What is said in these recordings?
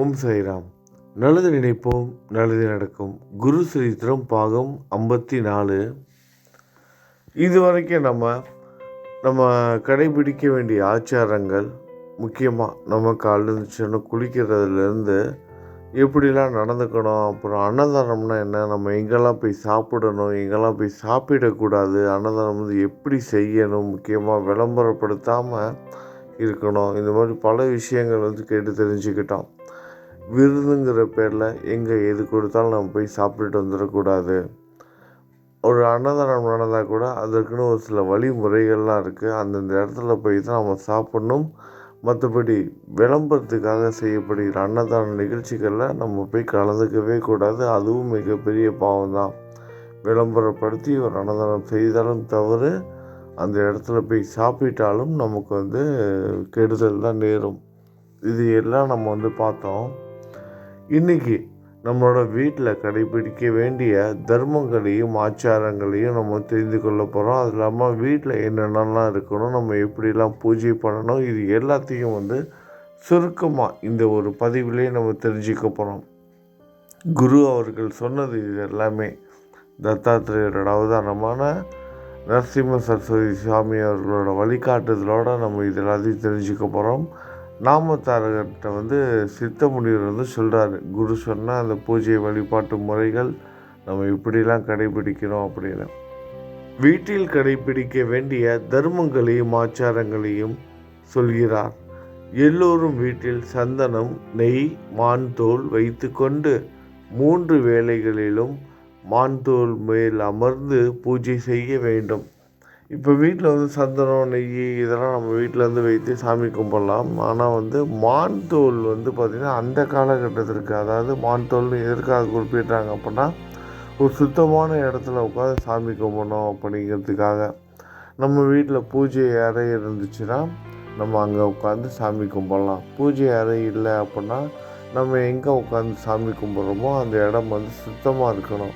ஓம் சாய்ராம். நல்லது நினைப்போம் நல்லது நடக்கும். குரு சரித்திரம் பாகம் ஐம்பத்தி நாலு இது வரைக்கும் நம்ம நம்ம கடைபிடிக்க வேண்டிய ஆச்சாரங்கள் முக்கியமாக நம்ம காலையில் இருந்துச்சுன்னா குளிக்கிறதுலேருந்து எப்படிலாம் நடந்துக்கணும் அப்புறம் அன்னதானம்னா என்ன நம்ம எங்கெல்லாம் போய் சாப்பிடணும் எங்கெல்லாம் போய் சாப்பிடக்கூடாது அன்னதானம் வந்து எப்படி செய்யணும் முக்கியமாக விளம்பரப்படுத்தாமல் இருக்கணும் இந்த மாதிரி பல விஷயங்கள் வந்து கேட்டு தெரிஞ்சுக்கிட்டோம். விருதுங்கிற பேரில் எங்கே எது கொடுத்தாலும் நம்ம போய் சாப்பிட்டுட்டு வந்துடக்கூடாது. ஒரு அன்னதானம் நடந்தால் கூட அதற்குன்னு ஒரு சில வழிமுறைகள்லாம் இருக்குது அந்தந்த இடத்துல போய் தான் நம்ம சாப்பிட்ணும். மற்றபடி விளம்பரத்துக்காக செய்யப்படுகிற அன்னதான நிகழ்ச்சிகளில் நம்ம போய் கலந்துக்கவே கூடாது. அதுவும் மிகப்பெரிய பாவம் தான். விளம்பரப்படுத்தி ஒரு அன்னதானம் செய்தாலும் தவறு. அந்த இடத்துல போய் சாப்பிட்டாலும் நமக்கு வந்து கெடுதல் தான் நேரும். இது எல்லாம் நம்ம வந்து பார்த்தோம். இன்றைக்கி நம்மளோட வீட்டில் கடைபிடிக்க வேண்டிய தர்மங்களையும் ஆச்சாரங்களையும் நம்ம தெரிந்து கொள்ள போகிறோம் அது இல்லாமல் வீட்டில் என்னென்னலாம் இருக்கணும் நம்ம எப்படிலாம் பூஜை பண்ணணும் இது எல்லாத்தையும் வந்து சுருக்கமாக இந்த ஒரு பதிவிலே நம்ம தெரிஞ்சுக்க போகிறோம் குரு அவர்கள் சொன்னது இது எல்லாமே. தத்தாத்திரேயரோட அவதாரமான நரசிம்ம சரஸ்வதி சுவாமி அவர்களோட வழிகாட்டுதலோடு நம்ம இது எல்லாத்தையும் தெரிஞ்சுக்க போகிறோம் நாமத்தாரர்கிட்ட வந்து சித்த முனிவர் வந்து சொல்கிறாரு குரு சொன்னால் அந்த பூஜை வழிபாட்டு முறைகள் நம்ம இப்படிலாம் கடைபிடிக்கிறோம் அப்படின்னு. வீட்டில் கடைபிடிக்க வேண்டிய தர்மங்களையும் ஆச்சாரங்களையும் சொல்கிறார். எல்லோரும் வீட்டில் சந்தனம் நெய் மான் தோல் வைத்து கொண்டு மூன்று வேளைகளிலும் மான் தோல் மேல் அமர்ந்து பூஜை செய்ய வேண்டும். இப்போ வீட்டில் வந்து சந்தனம் நெய் இதெல்லாம் நம்ம வீட்டில் வைத்து சாமி கும்பிடலாம். ஆனால் வந்து மான் தோல் வந்து பார்த்திங்கன்னா அந்த காலகட்டத்திற்கு அதாவது மான் தோல்னு எதற்காக குறிப்பிட்டாங்க அப்படின்னா ஒரு சுத்தமான இடத்துல உட்காந்து சாமி கும்பிடணும் அப்படிங்கிறதுக்காக. நம்ம வீட்டில் பூஜை அறை இருந்துச்சுன்னா நம்ம அங்கே உட்காந்து சாமி கும்பிடலாம். பூஜை அறை இல்லை அப்படின்னா நம்ம எங்கே உட்காந்து சாமி கும்பிட்றோமோ அந்த இடம் வந்து சுத்தமாக இருக்கணும்.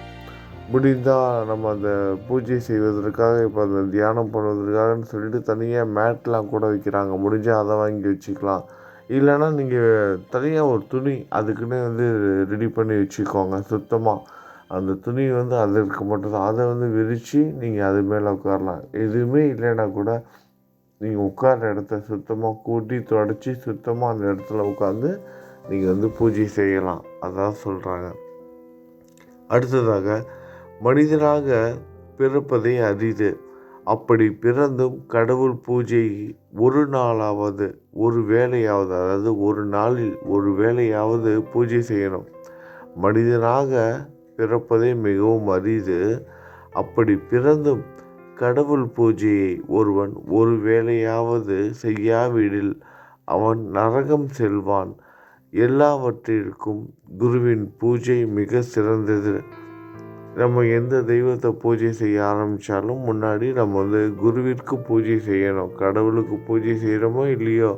முடிந்தால் நம்ம அந்த பூஜை செய்வதற்காக இப்போ அந்த தியானம் பண்ணுவதற்காகன்னு சொல்லிட்டு தனியாக மேட்லாம் கூட வைக்கிறாங்க. முடிஞ்சால் அதை வாங்கி வச்சுக்கலாம். இல்லைன்னா நீங்கள் தனியாக ஒரு துணி அதுக்குன்னே வந்து ரெடி பண்ணி வச்சுக்கோங்க. சுத்தமாக அந்த துணி வந்து அதற்கு மட்டும்தான். அதை வந்து விரித்து நீங்கள் அது மேலே உட்காரலாம். எதுவுமே இல்லைன்னா கூட நீங்கள் உட்கார இடத்த சுத்தமாக கூட்டி தொடச்சி சுத்தமாக அந்த இடத்துல உட்காந்து நீங்கள் வந்து பூஜை செய்யலாம். அதான் சொல்கிறாங்க அடுத்ததாக மனிதனாக பிறப்பதே அரிது அப்படி பிறந்தும் கடவுள் பூஜை ஒரு நாளாவது ஒரு வேலையாவது அதாவது ஒரு நாளில் ஒரு வேலையாவது பூஜை செய்யணும். மனிதனாக பிறப்பதே மிகவும் அரிது. அப்படி பிறந்தும் கடவுள் பூஜையை ஒருவன் ஒரு வேலையாவது செய்யாவிடில் அவன் நரகம் செல்வான். எல்லாவற்றிற்கும் குருவின் பூஜை மிக சிறந்தது. நம்ம எந்த தெய்வத்தை பூஜை செய்ய ஆரம்பித்தாலும் முன்னாடி நம்ம வந்து குருவிற்கு பூஜை செய்யணும். கடவுளுக்கு பூஜை செய்கிறோமோ இல்லையோ?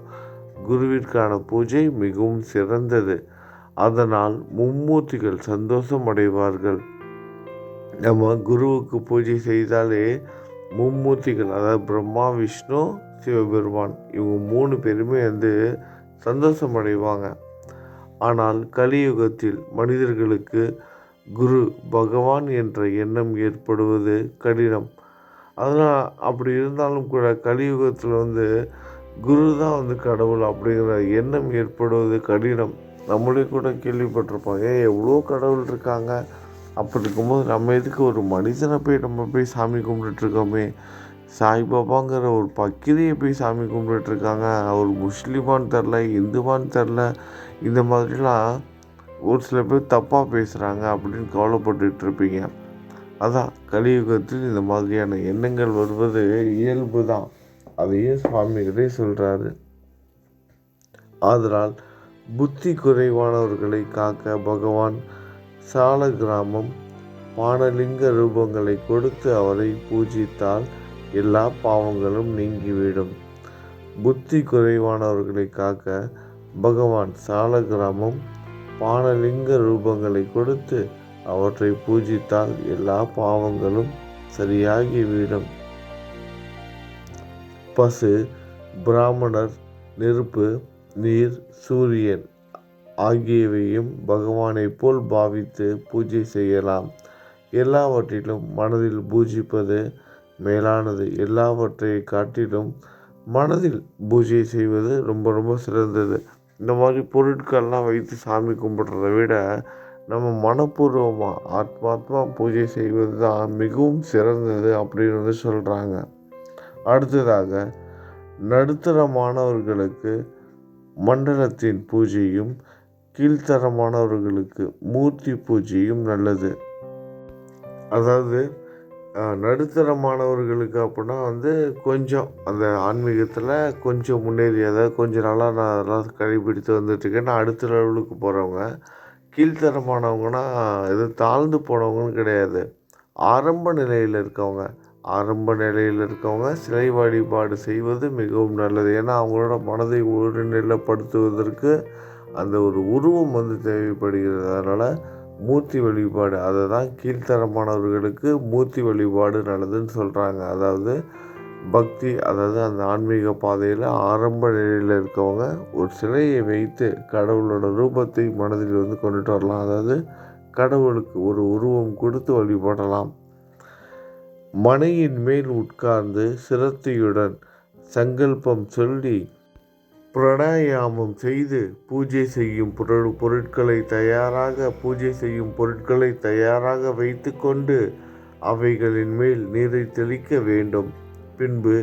குருவிற்கான பூஜை மிகவும் சிறந்தது. அதனால் மும்மூர்த்திகள் சந்தோஷம் அடைவார்கள். நம்ம குருவுக்கு பூஜை செய்தாலே மும்மூர்த்திகள் அதாவது பிரம்மா விஷ்ணு சிவபெருமான் இவங்க மூணு பேருமே வந்து சந்தோஷம் அடைவாங்க. ஆனால் கலியுகத்தில் மனிதர்களுக்கு குரு பகவான் என்ற எண்ணம் ஏற்படுவது கடினம். அதனால் அப்படி இருந்தாலும் கூட கலியுகத்தில் வந்து குரு தான் வந்து கடவுள் அப்படிங்கிற எண்ணம் ஏற்படுவது கடினம். நம்மளே கூட கேள்விப்பட்டிருப்போம் ஏன் எவ்வளோ கடவுள் இருக்காங்க? அப்படி இருக்கும்போது நம்ம எதுக்கு ஒரு மனிதனை போய் நம்ம போய் சாமி கும்பிட்டுருக்கோமே சாய்பாபாங்கிற ஒரு பக்கிரியை போய் சாமி கும்பிட்டுருக்காங்க அவர் முஸ்லீமான்னு தெரில இந்துவான்னு தெரில இந்த மாதிரிலாம் ஒரு சில பேர் தப்பாக பேசுகிறாங்க அப்படின்னு கவலைப்பட்டுட்டு இருப்பீங்க அதான் கலியுகத்தில் இந்த மாதிரியான எண்ணங்கள் வருவது இயல்பு தான் அதையே சுவாமிகளே சொல்கிறாரு ஆதலால் புத்தி குறைவானவர்களை காக்க பகவான் சால கிராமம் பானலிங்க ரூபங்களை கொடுத்து அவரை பூஜித்தால் எல்லா பாவங்களும் நீங்கிவிடும். புத்தி குறைவானவர்களை காக்க பகவான் சால கிராமம் பானலிங்க ரூபங்களை கொடுத்து அவற்றை பூஜித்தால் எல்லா பாவங்களும் சரியாகிவிடும் பசு பிராமணர் நெருப்பு நீர் சூரியன் ஆகியவையும் பகவானைப் போல் பாவித்து பூஜை செய்யலாம். எல்லாவற்றிலும் மனதில் பூஜிப்பது மேலானது. எல்லாவற்றை காட்டிலும் மனதில் பூஜை செய்வது ரொம்ப ரொம்ப சிறந்தது. இந்த மாதிரி பொருட்கள்லாம் வைத்து சாமி கும்பிட்றத விட நம்ம மனப்பூர்வமாக ஆத்மாத்மா பூஜை செய்வது தான் மிகவும் சிறந்தது அப்படின்னு வந்து சொல்கிறாங்க அடுத்ததாக நடுத்தரமானவர்களுக்கு மண்டலத்தின் பூஜையும் கீழ்த்தரமானவர்களுக்கு மூர்த்தி பூஜையும் நல்லது. அதாவது நடுத்தரமானவர்களுக்கு அப்படின்னா வந்து கொஞ்சம் அந்த ஆன்மீகத்தில் கொஞ்சம் முன்னேறி அதாவது கொஞ்சம் நாளாக நான் அதெல்லாம் கடைபிடித்து வந்துட்டுருக்கேன். நான் அடுத்த லெவலுக்கு போகிறவங்க கீழ்த்தரமானவங்கன்னா இது தாழ்ந்து போனவங்கன்னு கிடையாது. ஆரம்ப நிலையில் இருக்கவங்க. ஆரம்ப நிலையில் இருக்கவங்க சிலை வழிபாடு செய்வது மிகவும் நல்லது. ஏன்னா அவங்களோட மனதை ஒருநிலைப்படுத்துவதற்கு அந்த ஒரு உருவம் வந்து தேவைப்படுகிறது. அதனால் மூர்த்தி வழிபாடு. அதை தான் கீழ்த்தரமானவர்களுக்கு மூர்த்தி வழிபாடு நல்லதுன்னு சொல்கிறாங்க அதாவது பக்தி அதாவது அந்த ஆன்மீக பாதையில் ஆரம்ப நிலையில் இருக்கவங்க ஒரு சிலையை வைத்து கடவுளோட ரூபத்தை மனதில் வந்து கொண்டுட்டு வரலாம். அதாவது கடவுளுக்கு ஒரு உருவம் கொடுத்து வழிபடலாம். மனையின் மேல் உட்கார்ந்து சிரத்தையுடன் சங்கல்பம் சொல்லி பிராணாயாமம் செய்து பூஜை செய்யும் பொருள் பொருட்களை தயாராக பூஜை செய்யும் பொருட்களை தயாராக வைத்து கொண்டு அவைகளின் மேல் நீரை தெளிக்க வேண்டும். பின்பு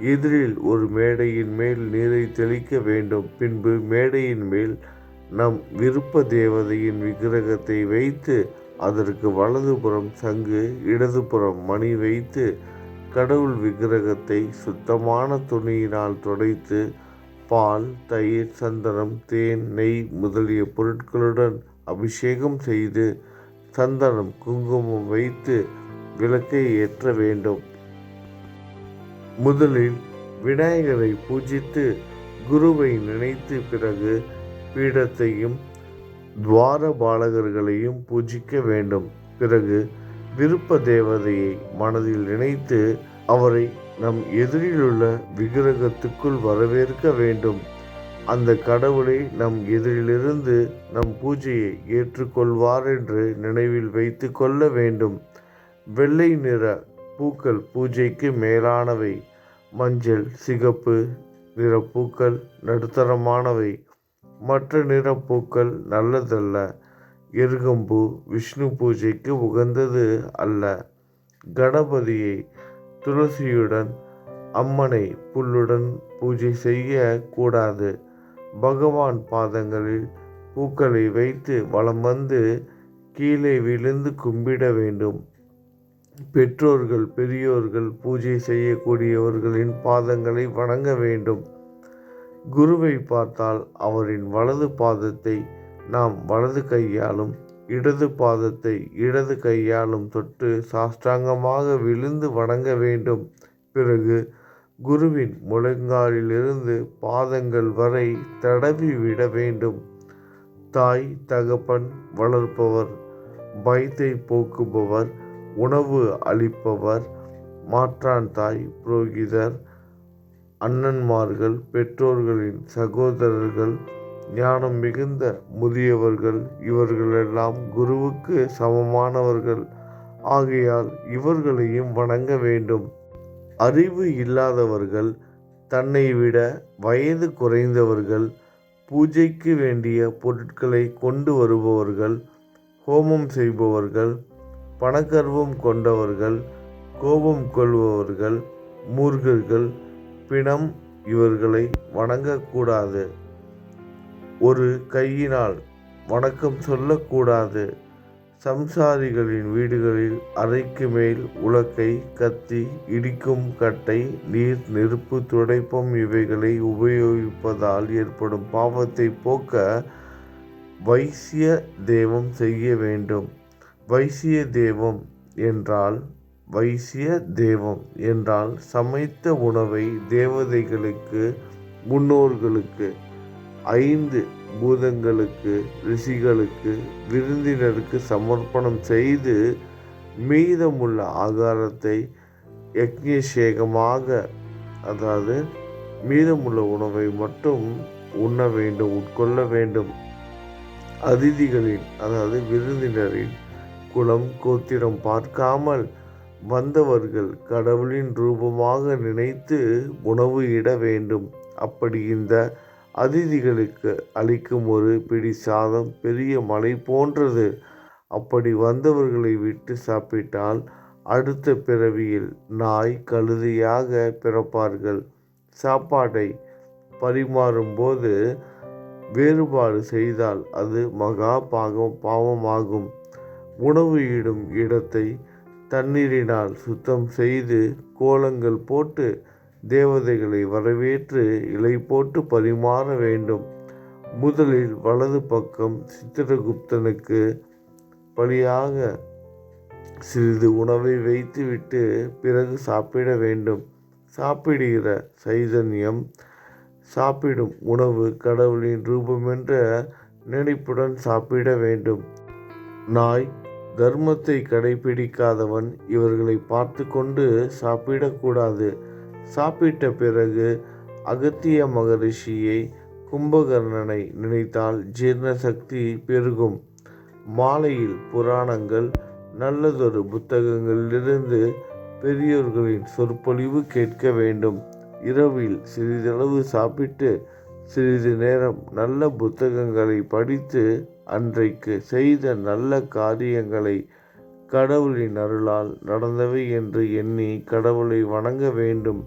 எதிரில் ஒரு மேடையின் மேல் நீரை தெளிக்க வேண்டும். பின்பு மேடையின் மேல் நம் விருப்ப தேவதையின் விக்கிரகத்தை வைத்து அதற்கு வலதுபுறம் சங்கு இடதுபுறம் மணி வைத்து கடவுள் விக்கிரகத்தை சுத்தமான துணியினால் துடைத்து பால் தயிர் சந்தனம் தேன் நெய் முதலிய பொருட்களுடன் அபிஷேகம் செய்து சந்தனம் குங்குமம் வைத்து விளக்கை ஏற்ற வேண்டும். முதலில் விநாயகரை பூஜித்து குருவை நினைத்து பிறகு பீடத்தையும் துவார பாலகர்களையும் பூஜிக்க வேண்டும். பிறகு விருப்ப தேவதையை மனதில் நினைத்து அவரை நம் எதிரிலுள்ள விக்கிரகத்துக்குள் வரவேற்க வேண்டும். அந்த கடவுளை நம் எதிரிலிருந்து நம் பூஜையை ஏற்றுக்கொள்வார் என்று நினைவில் வைத்து கொள்ள வேண்டும். வெள்ளை நிற பூக்கள் பூஜைக்கு மேலானவை. மஞ்சள் சிகப்பு நிற பூக்கள் நடுத்தரமானவை. மற்ற நிற பூக்கள் நல்லதல்ல. எருகம்பூ விஷ்ணு பூஜைக்கு உகந்தது அல்ல. கணபதியை துளசியுடன் அம்மனை புல்லுடன் பூஜை செய்ய கூடாது. பகவான் பாதங்களில் பூக்களை வைத்து வலம் வந்து கீழே விழுந்து கும்பிட வேண்டும். பெற்றோர்கள் பெரியோர்கள் பூஜை செய்யக்கூடியவர்களின் பாதங்களை வணங்க வேண்டும். குருவை பார்த்தால் அவரின் வலது பாதத்தை நாம் வலது கையாலும் இடது பாதத்தை இடது கையாலும் தொட்டு சாஷ்டாங்கமாக விழுந்து வணங்க வேண்டும். பிறகு குருவின் முழங்காலிலிருந்து பாதங்கள் வரை தடவி விட வேண்டும். தாய் தகப்பன் வளர்ப்பவர் பயத்தை போக்குபவர் உணவு அளிப்பவர் மாற்றான் தாய் புரோகிதர் அண்ணன்மார்கள் பெற்றோர்களின் சகோதரர்கள் ஞானம் மிகுந்த முதியவர்கள் இவர்களெல்லாம் குருவுக்கு சமமானவர்கள். ஆகையால் இவர்களையும் வணங்க வேண்டும். அறிவு இல்லாதவர்கள் தன்னை விட வயது குறைந்தவர்கள் பூஜைக்கு வேண்டிய பொருட்களை கொண்டு வருபவர்கள் ஹோமம் செய்பவர்கள் பணக்கர்வம் கொண்டவர்கள் கோபம் கொள்பவர்கள் மூர்கர்கள் பிணம் இவர்களை வணங்கக்கூடாது. ஒரு கையினால் வணக்கம் சொல்லக்கூடாது. சம்சாரிகளின் வீடுகளில் அறைக்கு மேல் உலக்கை கத்தி இடிக்கும் கட்டை நீர் நெருப்பு துடைப்பம் இவைகளை உபயோகிப்பதால் ஏற்படும் பாவத்தை போக்க வைசிய தேவம் செய்ய வேண்டும். வைசிய தேவம் என்றால் வைசிய தேவம் என்றால் சமைத்த உணவை தேவதைகளுக்கு முன்னோர்களுக்கு ஐந்து பூதங்களுக்கு ரிஷிகளுக்கு விருந்தினருக்கு சமர்ப்பணம் செய்து மீதமுள்ள ஆகாரத்தை யக்ஞசேகமாக அதாவது மீதமுள்ள உணவை மட்டும் உண்ண வேண்டும் உட்கொள்ள வேண்டும். அதிதிகளின் அதாவது விருந்தினரின் குலம் கோத்திரம் பார்க்காமல் வந்தவர்கள் கடவுளின் ரூபமாக நினைத்து உணவு இட வேண்டும். அப்படி இந்த அதிதிகளுக்கு அளிக்கும் ஒரு பிடி சாதம் பெரிய மலை போன்றது. அப்படி வந்தவர்களை விட்டு சாப்பிட்டால் அடுத்த பிறவியில் நாய் கழுதையாக பிறப்பார்கள். சாப்பாட்டை பரிமாறும்போது வேறுபாடு செய்தால் அது மகா பாகம் பாவமாகும். உணவு இடும் இடத்தை தண்ணீரினால் சுத்தம் செய்து கோலங்கள் போட்டு தேவதைகளை வரவேற்று இலை போட்டு பரிமாற வேண்டும். முதலில் வலது பக்கம் சித்திரகுப்தனுக்கு பலியாக சிறிது உணவை வைத்துவிட்டு பிறகு சாப்பிட வேண்டும். சாப்பிடுகிற சைதன்யம் சாப்பிடும் உணவு கடவுளின் ரூபமென்ற நினைப்புடன் சாப்பிட வேண்டும். நாய் தர்மத்தை கடைபிடிக்காதவன் இவர்களை பார்த்து கொண்டு சாப்பிடக்கூடாது. சாப்பிட்ட பிறகு அகத்திய மகரிஷியை கும்பகர்ணனை நினைத்தால் ஜீர்ண சக்தி பெருகும். மாலையில் புராணங்கள் நல்லதொரு புத்தகங்களிலிருந்து பெரியோர்களின் சொற்பொழிவு கேட்க வேண்டும். இரவில் சிறிதளவு சாப்பிட்டு சிறிது நேரம் நல்ல புத்தகங்களை படித்து அன்றைக்கு செய்த நல்ல காரியங்களை கடவுளின் அருளால் நடந்தவை என்று எண்ணி கடவுளை வணங்க வேண்டும்.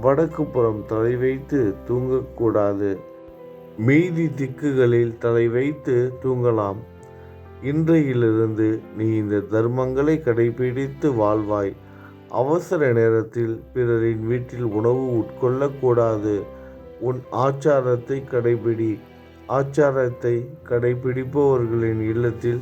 வடக்கு புறம் தலை வைத்து தூங்கக்கூடாது. மீதி திக்குகளில் தலை வைத்து தூங்கலாம். இன்றையிலிருந்து நீ இந்த தர்மங்களை கடைபிடித்து வாழ்வாய். அவசர நேரத்தில் பிறரின் வீட்டில் உணவு உட்கொள்ளக்கூடாது. உன் ஆச்சாரத்தை கடைபிடி. ஆச்சாரத்தை கடைபிடிப்பவர்களின் இல்லத்தில்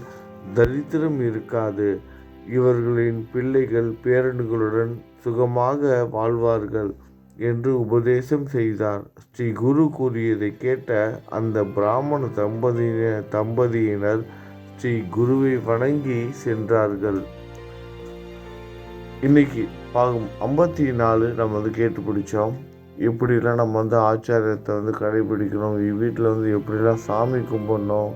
தரித்திரம் இருக்காது. இவர்களின் பிள்ளைகள் பேரன்களுடன் சுகமாக வாழ்வார்கள். என்று உபதேசம் செய்தார். ஸ்ரீ குரு கூறியதை கேட்ட அந்த பிராமண தம்பதியின தம்பதியினர் ஸ்ரீ குருவை வணங்கி சென்றார்கள். இன்னைக்கு பாகம் ஐம்பத்தி நாலு நம்ம வந்து கேட்டு பிடிச்சோம் எப்படிலாம் நம்ம வந்து ஆச்சாரியத்தை வந்து கடைபிடிக்கணும் வீட்டில் வந்து எப்படிலாம் சாமி கும்பிடணும்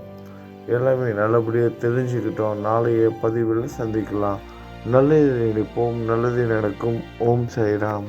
எல்லாமே நல்லபடியாக தெரிஞ்சுக்கிட்டோம். நாளைய பதிவில் சந்திக்கலாம். நல்லது நினைப்போம் நல்லது நடக்கும். ஓம் சைராம்